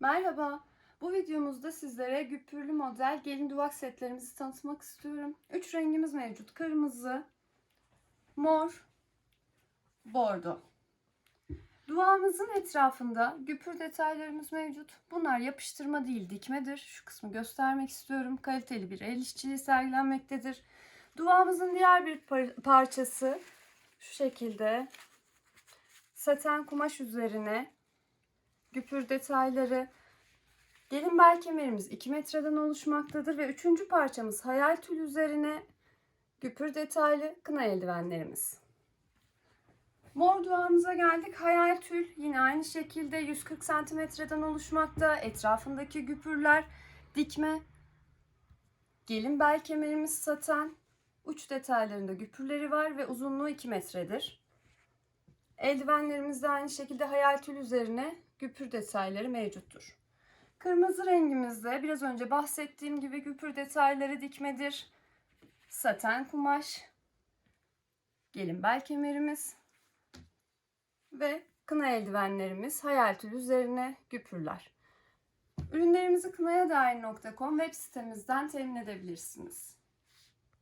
Merhaba. Bu videomuzda sizlere güpürlü model gelin duvak setlerimizi tanıtmak istiyorum. Üç rengimiz mevcut. Kırmızı, mor, bordo. Duvağımızın etrafında güpür detaylarımız mevcut. Bunlar yapıştırma değil dikmedir. Şu kısmı göstermek istiyorum. Kaliteli bir el işçiliği sergilenmektedir. Duvağımızın diğer bir par- parçası şu şekilde saten kumaş üzerine güpür detayları. Gelin bel kemerimiz 2 metreden oluşmaktadır ve üçüncü parçamız hayal tül üzerine güpür detaylı kına eldivenlerimiz. Mor duvağımıza geldik. Hayal tül yine aynı şekilde 140 santimetreden oluşmakta. Etrafındaki güpürler dikme. Gelin bel kemerimiz saten. Uç detaylarında güpürleri var ve uzunluğu 2 metredir. Eldivenlerimiz de aynı şekilde hayal tül üzerine güpür detayları mevcuttur. Kırmızı rengimizde biraz önce bahsettiğim gibi güpür detayları dikmedir. Saten kumaş, gelin bel kemerimiz ve kına eldivenlerimiz hayal tül üzerine güpürler. Ürünlerimizi kınayadair.com web sitemizden temin edebilirsiniz.